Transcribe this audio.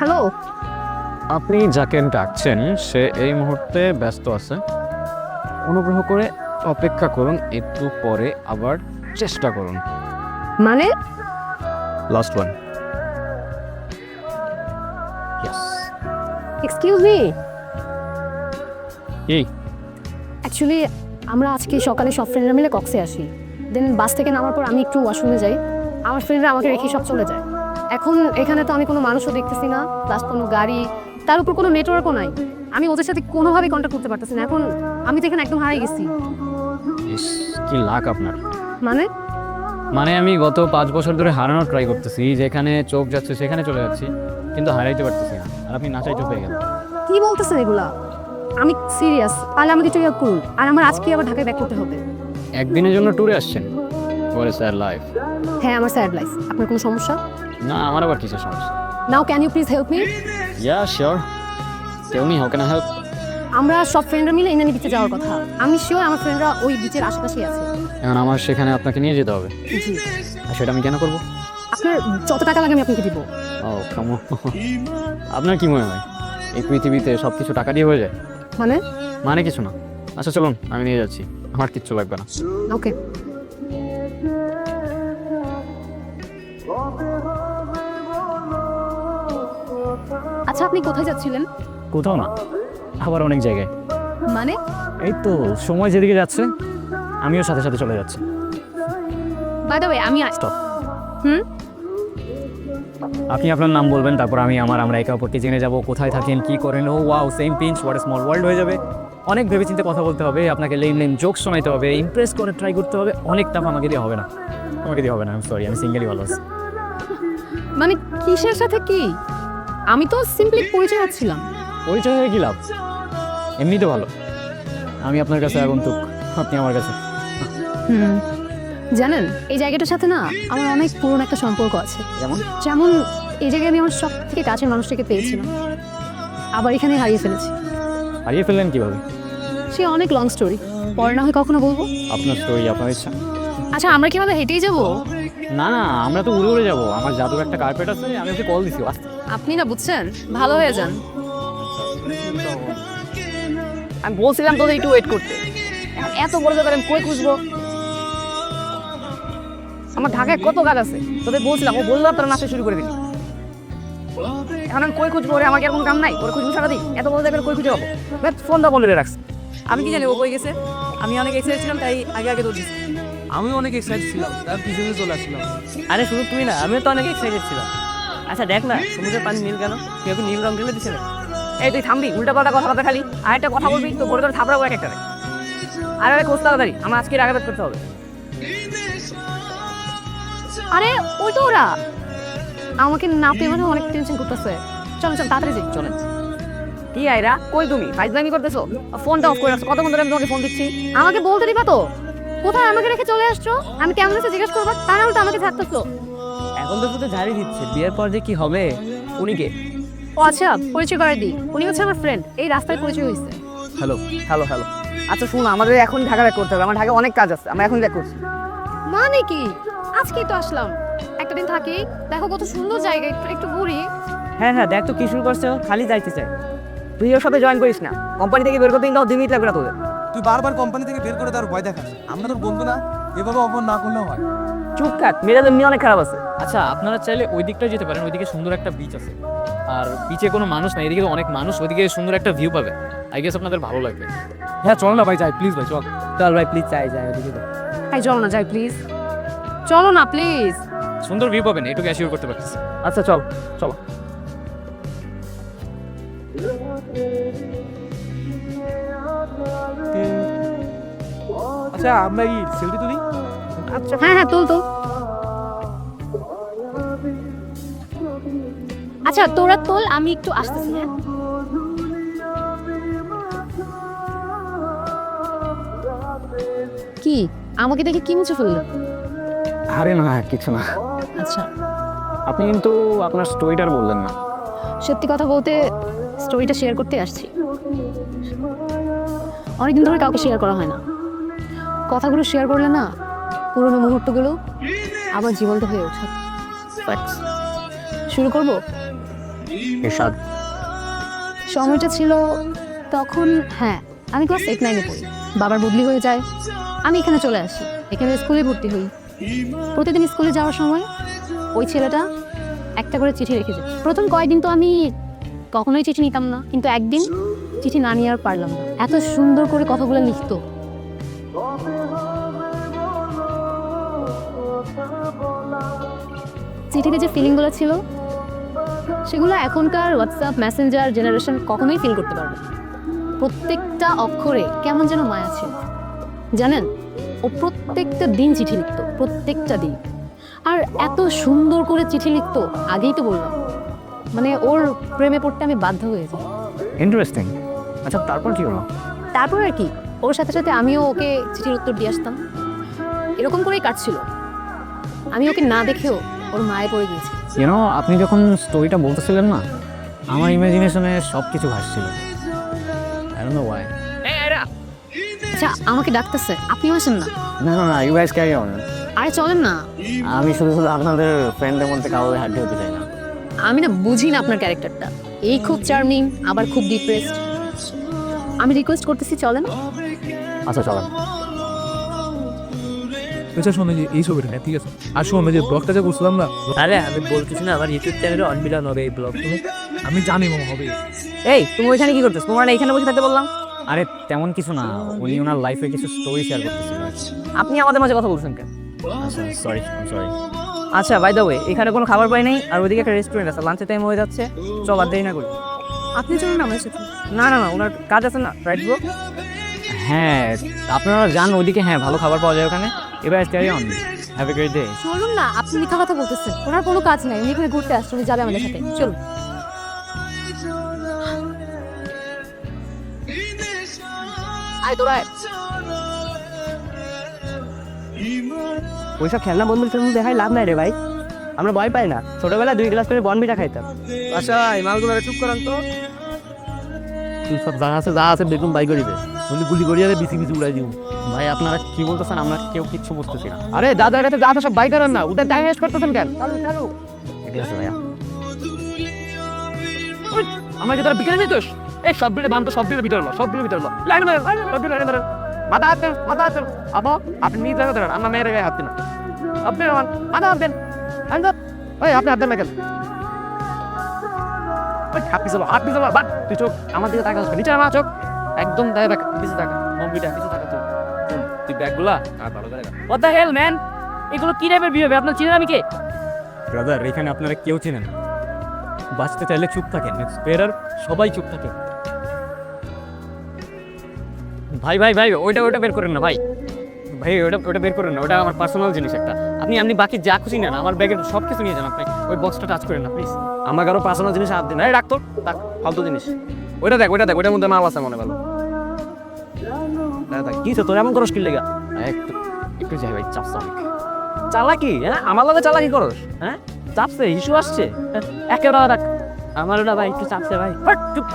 Hello আপনি যাকে ডাকছেন সে এই মুহূর্তে ব্যস্ত আছে। অনুগ্রহ করে অপেক্ষা করুন একটু পরে আবার চেষ্টা করুন। মানে? লাস্ট ওয়ান এক্সকিউজ মি কি অ্যাকচুয়ালি আমরা আজকে সকালে সব ফ্রেন্ডরা মিলে কক্সে আসি। দেন বাস থেকে নামার পর আমি একটু ওয়াশরুমে যাই। আমার ফ্রেন্ডরা আমাকে রেখে সব চলে যায়। এখন এখানে তো আমি কোনো মানুষও দেখতেছি না প্লাস কোনো গাড়ি তার উপর কোনো নেটওয়ার্কও নাই। আমি ওদের সাথে কোনোভাবে কন্ট্যাক্ট করতে পারতেছি না। এখন আমি তো এখানে একদম হারিয়ে গেছি। ইস কি লাক আপনার। মানে? মানে আমি গত পাঁচ বছর ধরে হারানোর ট্রাই করতেছি যেখানে চোখ যাচ্ছে সেখানে চলে যাচ্ছি কিন্তু হারাইতে পারতেছি না আর আপনি না চাইতে পেয়ে গেলেন। কি বলতেছেন এগুলা? আমি সিরিয়াস তাহলে আমাকে একটু হেল্প করুন। আর আমার আজকে আবার ঢাকায় ব্যাক করতে হবে। একদিনের জন্য ট্যুরে আসছেন ওরে স্যার লাইফ হ্যাঁ আমার স্যাড লাইফ আপনার কোনো সমস্যা? না আমার আবার কিসের সমস্যা? Now can you please help me yeah sure tell me how can I help আমরা সব ফ্রেন্ডরা মিলে ইনানি বিচে যাওয়ার কথা। আমি শিওর আমার ফ্রেন্ডরা ওই বিচের আশেপাশেই আছে। এখন আমার সেখানে আপনাকে নিয়ে যেতে হবে। জি। আর সেটা আমি কেন করব? আপনার যত টাকা লাগে আমি আপনাকে দিব। ও কামো আপনার কি মনে হয়? এই পৃথিবীতে সব কিছু টাকা দিয়ে হয়ে যায়? মানে? মানে কিছু না। আচ্ছা চলুন আমি নিয়ে যাচ্ছি। আমার কিচ্ছু লাগবে না। ওকে আচ্ছা আপনি কোথায় যাচ্ছিলেন? কোথাও না আবার অনেক জায়গায়। মানে? এই তো সময় যেদিকে যাচ্ছে আমিও সাথে সাথে চলে যাচ্ছি। বাই দ্য ওয়ে আমি Stop. হুম? আপনি আপনার নাম বলবেন তারপর আমি আমার আমরা একে অপরকে জেনে যাব কোথায় থাকেন কি করেন ও wow same pinch what small world হয়ে যাবে। অনেক ভেবেচিন্তে কথা বলতে হবে আপনাকে লেম লেম জোক শোনাইতে হবে ইমপ্রেস করে ট্রাই করতে হবে অনেক টাকা আমাকে দিয়ে হবে না। আমাকে দিয়ে হবে না আমি সরি আমি সিঙ্গেলই ভালো আছি। মানে কিসের সাথে কি? আমি তো সিম্পলি পরিচয় হচ্ছিলাম পরিচয় হয়ে কি লাভ? এমনিতে ভালো। আমি আপনার কাছে আগন্তুক আপনি আমার কাছে। হুম। জানেন এই জায়গাটার সাথে না আমার অনেক পুরনো একটা সম্পর্ক আছে। যেমন? যেমন এই জায়গায় আমি আমার সব থেকে কাছের মানুষটাকে পেয়েছিলাম। আবার এখানে হারিয়ে ফেলেছি। হারিয়ে ফেললেন কীভাবে? সে অনেক লং স্টোরি পরে না হয় কখনো বলব? আপনার স্টোরি আপনার ইচ্ছা। আচ্ছা আমরা কি আমাদের হেঁটেই যাব? না না, আমরা তো উড়ে উড়ে যাব। আমার জাদুর একটা কার্পেট আছে, আমি ওকে কল দিছি আপনি না বুঝছেন? ভালো হয়ে যান। আমি বলছিলাম তোদের একটু ওয়েট করতে। এত বড় জায়গায় আমি কই খুঁজবো? আমার ঢাকায় কত কাজ আছে? তোদের বলছিলাম, ও বললাম তোরা নাচতে শুরু করে দিলি এখন আমি কই খুঁজবো? ওরে, আমার কি আর কোনো কাম নাই? ওরে, খুঁজবো সারাদিন? এত বড় জায়গায় কই খুঁজে পাবো? ফোন দা বলে রাখছি আমি কি জানি, ও কই গেছে? আমি অনেক এক্সাইটেড ছিলাম, তাই আগে আগে দৌড় দিচ্ছি আমিও অনেক এক্সাইটেড ছিলাম তার পিছনে চলে আসলাম আরে শুধু তুমি না আমিও তো অনেক এক্সাইটেড ছিলাম। আচ্ছা দেখ না সমুদ্রের পানি নীল কেন? কেউ কি নীল রং ঢেলে দিচ্ছে না। এই তুই থামবি উল্টা পাল্টা কথা কথা খালি। আর একটা কথা বলবি তো করে থাপড়াবো এক একটা আর আরে খোঁজ তাড়াতাড়ি আমার আজকে আগে করতে হবে। আরে ওই তো ওরা। আমাকে না পেয়ে মানে অনেক টেনশন করতেছে। চলো চল তাড়াতাড়ি যাই চলেন কি আইরা কই তুমি? ফাইজলামি করতেছো? ফোনটা অফ করে রাখছো। কতক্ষণ ধরে আমি তোমাকে ফোন দিচ্ছি? আমাকে বলতে দিবা তো? কোথায় আমাকে রেখে চলে আসছো? আমি কেমন আছে জিজ্ঞেস করব? তা নাহলে তো আমাকে থাকতেছো এখন তো শুধু ঝাড়ি দিচ্ছে। বিয়ের পর যে কি হবে? উনি কে? ও আচ্ছা পরিচয় করে দিই। উনি হচ্ছে আমার ফ্রেন্ড এই রাস্তায় পরিচয় হয়েছে। হ্যালো হ্যালো হ্যালো আচ্ছা শুন আমাদের এখন ঢাকা ব্যাক করতে হবে। আমার ঢাকা অনেক কাজ আছে। আমরা এখন ব্যাক করছি। মানে কি? আজকেই তো আসলাম। একটা দিন থাকি। দেখো কত সুন্দর জায়গা। একটু একটু ঘুরি। হ্যাঁ হ্যাঁ দেখ তো কি শুরু করছে। খালি যাইতে চাই। তুই ওর সাথে জয়েন করিস না। কোম্পানি থেকে বের করতে কিন্তু দুই মিনিট লাগবে না তোদের। তুই বারবার কোম্পানি থেকে বের করে দেওয়ার ভয় দেখাস। আমরা তোর বন্ধু না এভাবে অপর না করলেও হয়। চুপ থাক মেয়েরা এমনি অনেক খারাপ আছে। আচ্ছা আপনারা চাইলে ওই দিকটা যেতে পারেন ওইদিকে সুন্দর একটা বিচ আছে। আর বিচে কোনো মানুষ নাই এদিকে তো অনেক মানুষ ওইদিকে সুন্দর একটা ভিউ পাবে। আই গেস আপনাদের ভালো লাগবে। হ্যাঁ চল না ভাই যাই প্লিজ ভাই চল। চল ভাই প্লিজ যাই যাই ওদিকে তো এই চলো না যাই প্লিজ চলো না প্লিজ সুন্দর ভিউ পাবেন এটুকু অ্যাসিওর করতে পারতেছি। আচ্ছা চল চলো। আচ্ছা আমরা কি সেলফি তুলি? আচ্ছা। হ্যাঁ হ্যাঁ তোল তো আচ্ছা তোরা তোল আমি একটু আসতেছি হ্যাঁ। কি? আমাকে দেখে কি মুছে ফেলল? আরে না কিছু না। আচ্ছা। আপনি কিন্তু আপনার স্টোরিটার বললেন না। সত্যি কথা বলতে স্টোরিটা শেয়ার করতে আসছি। অনেকদিন ধরে কাউকে শেয়ার করা হয় না। কথাগুলো শেয়ার করলে না পুরোনো মুহূর্তগুলো আবার জীবন্ত হয়ে ওঠে। শুরু করব? এরশাদ। সময়টা ছিল তখন হ্যাঁ আমি ক্লাস এইট নাইনে পড়ি। বাবার বদলি হয়ে যায়। আমি এখানে চলে আসি। এখানে স্কুলে ভর্তি হই। প্রতিদিন স্কুলে যাওয়ার সময় ওই ছেলেটা একটা করে চিঠি রেখে যায়। প্রথম কয়েকদিন তো আমি কখনোই চিঠি নিতাম না। কিন্তু একদিন চিঠি না নিয়ে আর পারলাম না। এত সুন্দর করে কথাগুলো লিখতো। চিঠিতে যে ফিলিংগুলো ছিল, সেগুলো এখনকার হোয়াটসঅ্যাপ মেসেঞ্জার জেনারেশন কখনোই ফিল করতে পারবে প্রত্যেকটা অক্ষরে কেমন যেন মায়া ছিল। জানেন, ও প্রত্যেকটা দিন চিঠি লিখতো, প্রত্যেকটা দিন। আর এত সুন্দর করে চিঠি লিখতো, আগেই তো বললাম। মানে ওর প্রেমে পড়তে আমি বাধ্য হয়ে যাই। ইন্টারেস্টিং আচ্ছা তারপর কি হলো? তারপর আর কি। ওর সাথে সাথে আমিও ওকে চিঠির উত্তর দিয়ে আসতাম। এরকম করেই কাটছিল। আমি ওকে না দেখেও ওর মায়ে পড়ে গিয়েছি। ইউনো আপনি যখন স্টোরিটা বলতেছিলেন না আমার ইমাজিনেশনে সব কিছু ভাসছিল আই ডোন্ট আচ্ছা আমাকে ডাকতেছে। আপনিও আসেন না? না না না ইউ গাইস ক্যারি অন আরে চলেন না। আমি শুধু শুধু আপনাদের ফ্রেন্ডের মধ্যে কাউকে হাড্ডি হতে চাই না। আমি না বুঝি না আপনার ক্যারেক্টারটা এই খুব চার্মিং আবার খুব ডিপ্রেসড আমি রিকোয়েস্ট করতেছি চলেন। আচ্ছা চলেন। আচ্ছা শোনো যে এই ছবিটা ঠিক আছে? আর শোনো যে ব্লগটা যে করছিলাম না আরে আমি বলতেছি না আমার ইউটিউব চ্যানেলে অনবিরান হবে এই ব্লগ তুমি? আমি জানি মামা হবে। এই তুমি ওইখানে কি করতেছ? তোমার না এখানে বসে থাকতে বললাম। আরে তেমন কিছু না উনি ওনার লাইফে কিছু স্টোরি শেয়ার করতেছিল আপনি আমাদের মাঝে কথা বলছেন কেন? আচ্ছা সরি সরি আচ্ছা বাই দ্য ওয়ে এখানে কোনো খাবার পাই নাই আর ওইদিকে একটা রেস্টুরেন্ট আছে লাঞ্চের টাইম হয়ে যাচ্ছে চল আর দেরি না করি। আপনি চলুন আমার সাথে। না না না ওনার কাজ আছে না রাইট গো হ্যাঁ আপনারা যান ওইদিকে হ্যাঁ ভালো খাবার পাওয়া যায় ওখানে। এবার carry on have a great day চলুন না আপনি মিথ্যা কথা বলতেছেন। ওনার কোনো কাজ নাই উনি এখানে ঘুরতে আসছেন উনি যাবে আমাদের সাথে। চলুন। আয় তোরা। ওইসব খেলনা বন্ধুর সাথে দেখাই লাভ নাই রে ভাই। আমরা ভয় পাই না। ছোটবেলায় দুই গ্লাস করে বনবিটা খাইতাম। আচ্ছা এই মালগুলো চুপ করান তো। সব যা আছে যা আছে বেগুন বাই করিবে। উনি গুলি করিয়া বিসি বিসি উড়াই দিব ভাই আপনারা কি বলতেছেন? আমরা কেউ কিচ্ছু বুঝতেছি না। আরে দাদার কাছে দাদা সব বাই করেন না। ওদের টাইম ওয়েস্ট করতেছেন কেন? ঠিক আছে ভাইয়া। আমার কি তোরা বিকেলে দিতোস এই সব বিলে বান তো সব বিলে ভিতরে সব বিলে ভিতরে লাইন মারেন সব বিলে লাইন মারেন মাথা হাত দেন মাথা হাত দেন। আপনি নিজ জায়গা ধরেন আমার মেয়ের গায়ে হাত দিন। আপনি আমার মাথা হাত হাত দেন। ওই আপনি হাত না কেন ওই হাত পিছালো, হাত বাট তুই চোখ আমার দিকে তাকা নিচে আমার চোখ। একদম দেখা দেখা পিছিয়ে থাকা মম্মিটা পিছিয়ে থাকা তুই তুই ব্যাগগুলা আর ভালো করে হোয়াট দ্য হেল ম্যান এগুলো কি টাইপের বিহেভিয়ার আপনার চিনেন আমি কে? ব্রাদার এখানে আপনারা কেউ চিনেন। বাঁচতে চাইলে চুপ থাকেন বেরার সবাই চুপ থাকে। ভাই ভাই ভাই, ওইটা ওইটা বের করেন না, ভাই। ভাই ওটা ওটা বের করেন না ওটা আমার পার্সোনাল জিনিস একটা। আপনি আপনি বাকি যা খুশি নেন আমার ব্যাগের সব কিছু নিয়ে যান আপনি। ওই বক্সটা টাচ করেন না প্লিজ আমার কারও পার্সোনাল জিনিস হাত দিন। এই রাখ তোর রাখ ফালতু জিনিস। ওইটা দেখ ওইটা দেখ ওইটার মধ্যে মাল আছে মনে ভালো। দেখ, কি তোর? এমন করস কি লেগা? একটু একটু যাই ভাই চাপ চাপ চালাকি হ্যাঁ? আমার লগে চালাকি করস হ্যাঁ? চাপছে ইস্যু আসছে। হ্যাঁ, একেবারে রাখ। আমার ওটা ভাই একটু চাপছে ভাই। চুপ।